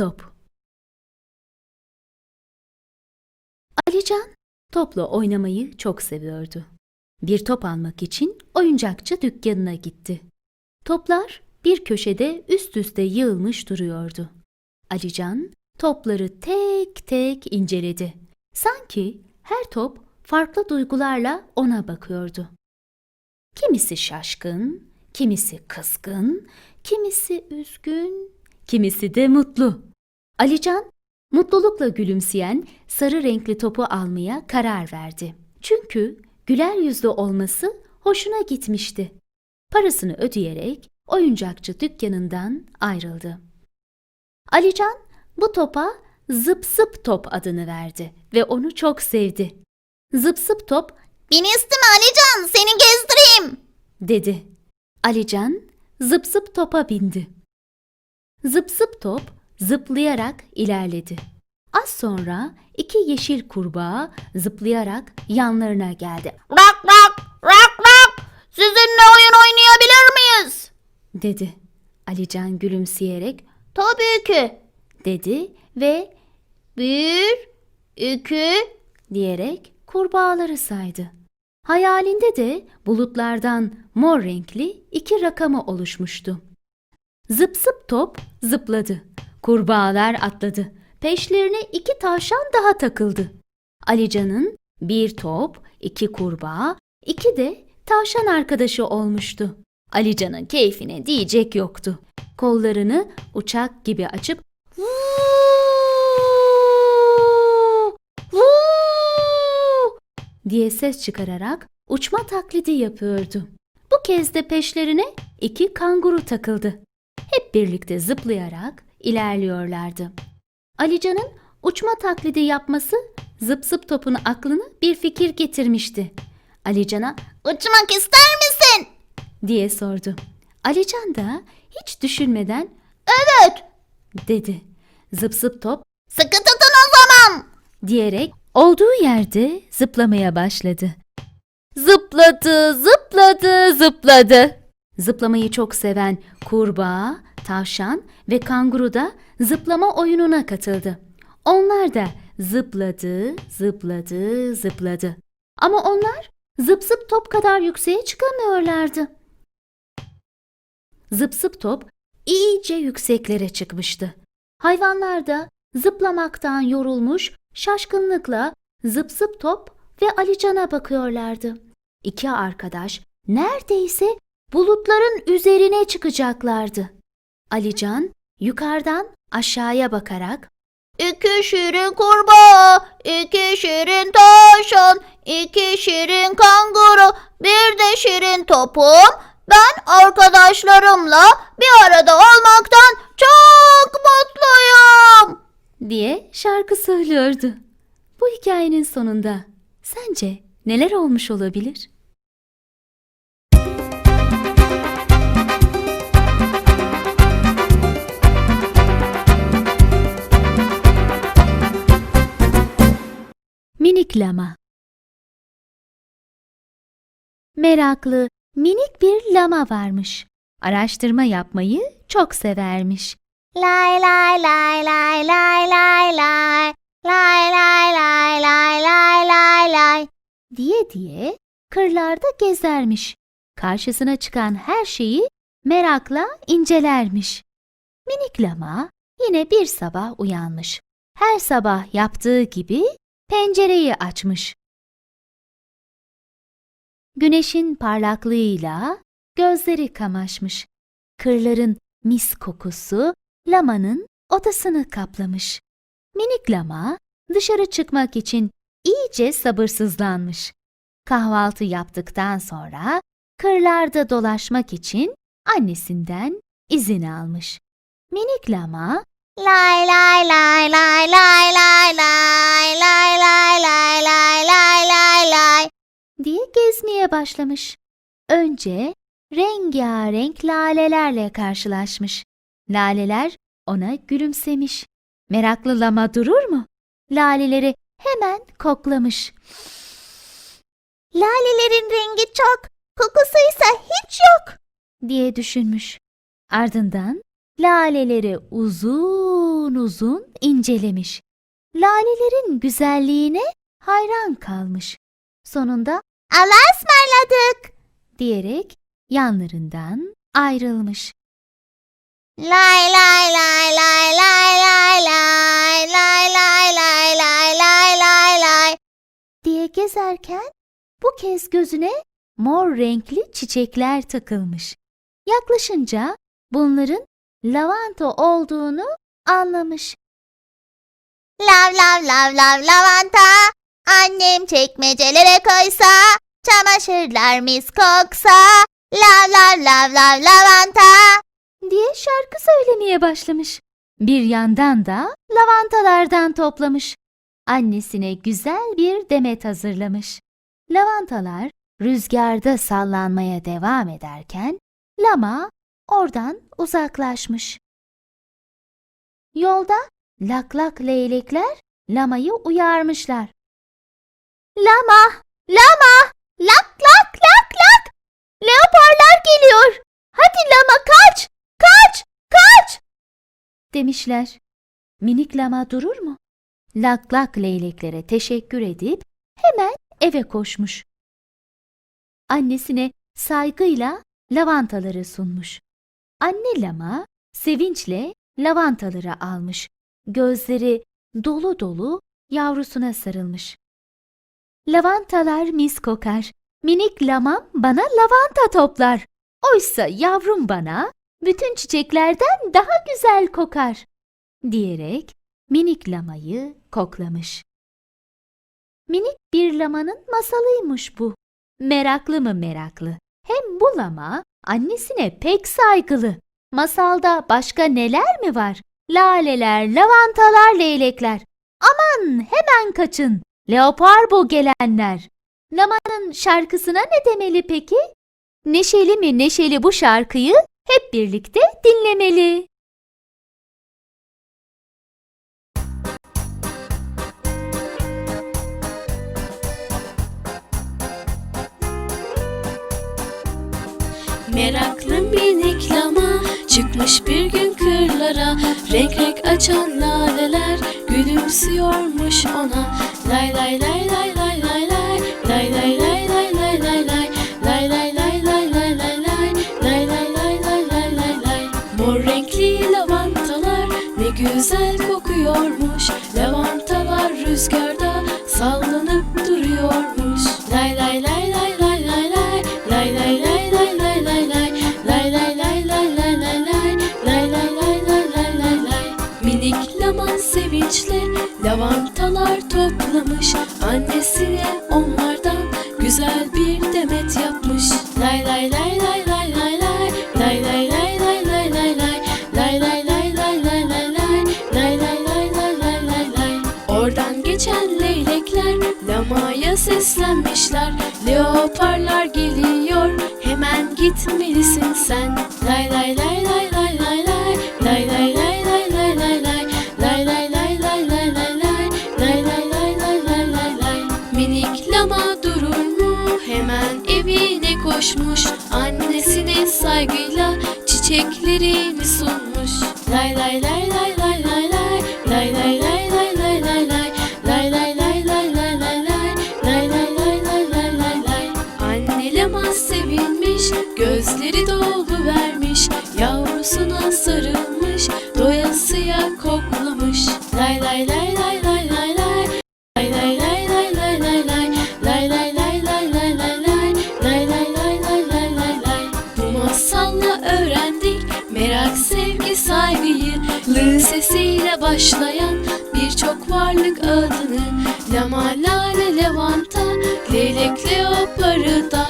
top Alican topla oynamayı çok seviyordu. Bir top almak için oyuncakçı dükkanına gitti. Toplar bir köşede üst üste yığılmış duruyordu. Alican topları tek tek inceledi. Sanki her top farklı duygularla ona bakıyordu. Kimisi şaşkın, kimisi kızgın, kimisi üzgün, kimisi de mutlu. Alican mutlulukla gülümseyen sarı renkli topu almaya karar verdi. Çünkü güler yüzlü olması hoşuna gitmişti. Parasını ödeyerek oyuncakçı dükkanından ayrıldı. Alican bu topa zıp zıp top adını verdi ve onu çok sevdi. Zıp zıp top Beni isteme Alican, seni gezdireyim. dedi. Alican zıp zıp topa bindi. Zıp zıp top zıplayarak ilerledi. Az sonra iki yeşil kurbağa zıplayarak yanlarına geldi. Rak rak, rak rak. Sizinle oyun oynayabilir miyiz? dedi. Alican gülümseyerek Tabii ki. dedi ve Bir, iki, diyerek kurbağaları saydı. Hayalinde de bulutlardan mor renkli iki rakamı oluşmuştu. Zıp zıp top zıpladı. Kurbağalar atladı. Peşlerine iki tavşan daha takıldı. Alican'ın bir top, iki kurbağa, iki de tavşan arkadaşı olmuştu. Alican'ın keyfine diyecek yoktu. Kollarını uçak gibi açıp "Vuuu! Vuuu!" diye ses çıkararak uçma taklidi yapıyordu. Bu kez de peşlerine iki kanguru takıldı. Hep birlikte zıplayarak ilerliyorlardı. Alican'ın uçma taklidi yapması zıp zıp topun aklına bir fikir getirmişti. Alican'a uçmak ister misin? diye sordu. Alican da hiç düşünmeden Evet. dedi. Zıp zıp top Sıkı tutun o zaman. diyerek olduğu yerde zıplamaya başladı. Zıpladı, zıpladı, zıpladı. Zıplamayı çok seven kurbağa, tavşan ve kanguru da zıplama oyununa katıldı. Onlar da zıpladı, zıpladı, zıpladı. Ama onlar zıp zıp top kadar yükseğe çıkamıyorlardı. Zıp zıp top iyice yükseklere çıkmıştı. Hayvanlar da zıplamaktan yorulmuş şaşkınlıkla zıp zıp top ve Alican'a bakıyorlardı. İki arkadaş neredeyse bulutların üzerine çıkacaklardı. Alican yukarıdan aşağıya bakarak İki şirin kurbağa, iki şirin tavşan, iki şirin kanguru, bir de şirin topum. Ben arkadaşlarımla bir arada olmaktan çok mutluyum. diye şarkı söylüyordu. Bu hikayenin sonunda sence neler olmuş olabilir? Minik lama Meraklı, minik bir lama varmış. Araştırma yapmayı çok severmiş. Lay lay lay lay lay lay lay. Lay lay lay lay lay lay lay. diye diye kırlarda gezermiş. Karşısına çıkan her şeyi merakla incelermiş. Minik lama yine bir sabah uyanmış. Her sabah yaptığı gibi pencereyi açmış. Güneşin parlaklığıyla gözleri kamaşmış. Kırların mis kokusu lamanın odasını kaplamış. Minik lama dışarı çıkmak için iyice sabırsızlanmış. Kahvaltı yaptıktan sonra kırlarda dolaşmak için annesinden izin almış. Minik lama Lay lay lay lay lay lay lay lay lay lay lay lay lay lay. diye gezmeye başlamış. Önce rengarenk lalelerle karşılaşmış. Laleler ona gülümsemiş. Meraklı lama durur mu? Laleleri hemen koklamış. Lalelerin rengi çok, kokusu ise hiç yok. diye düşünmüş. Ardından laleleri uzun uzun incelemiş. Lalelerin güzelliğine hayran kalmış. Sonunda Allah'a ısmarladık. diyerek yanlarından ayrılmış. Lay lay lay lay lay lay lay lay lay lay lay lay lay lay. diye gezerken bu kez gözüne mor renkli çiçekler takılmış. Yaklaşınca bunların lavanta olduğunu anlamış. Lav lav lav lav lavanta. Annem çekmecelere koysa. Çamaşırlar mis koksa. Lav lav lav lav lavanta. diye şarkı söylemeye başlamış. Bir yandan da lavantalardan toplamış. Annesine güzel bir demet hazırlamış. Lavantalar rüzgarda sallanmaya devam ederken lama oradan uzaklaşmış. Yolda lak lak leylekler lamayı uyarmışlar. Lama, lama, lak lak lak lak. Leoparlar geliyor. Hadi lama kaç, kaç, kaç. Demişler. Minik lama durur mu? Lak lak leyleklere teşekkür edip hemen eve koşmuş. Annesine saygıyla lavantaları sunmuş. Anne lama sevinçle lavantaları almış. Gözleri dolu dolu yavrusuna sarılmış. Lavantalar mis kokar. Minik lamam bana lavanta toplar. Oysa yavrum bana bütün çiçeklerden daha güzel kokar. Diyerek minik lamayı koklamış. Minik bir lamanın masalıymış bu. Meraklı mı meraklı? Hem bu lama annesine pek saygılı. Masalda başka neler mi var? Laleler, lavantalar, leylekler. Aman hemen kaçın. Leopar bu gelenler. Lamanın şarkısına ne demeli peki? Neşeli mi neşeli bu şarkıyı hep birlikte dinlemeli. Meraklı minik lama çıkmış bir gün kırlara Renk renk açan laleler gülümsüyormuş ona Lay lay lay lay lay lay lay Lay lay lay lay lay lay lay Lay lay lay lay lay lay lay Lay lay lay lay lay lay lay Mor renkli lavantalar ne güzel kokuyormuş Lavantalar rüzgarda sallanıp sen Lay lay lay Yavrusuna sarılmış Doyasıya koklamış Lay lay lay lay lay lay lay Lay lay lay lay lay lay lay Lay lay lay lay lay lay lay Lay lay lay lay lay lay lay Bu masalla öğrendik Merak, sevgi, saygıyı Lı sesiyle başlayan Birçok varlık adını Lama, lale, levanta Leylek, leoparı da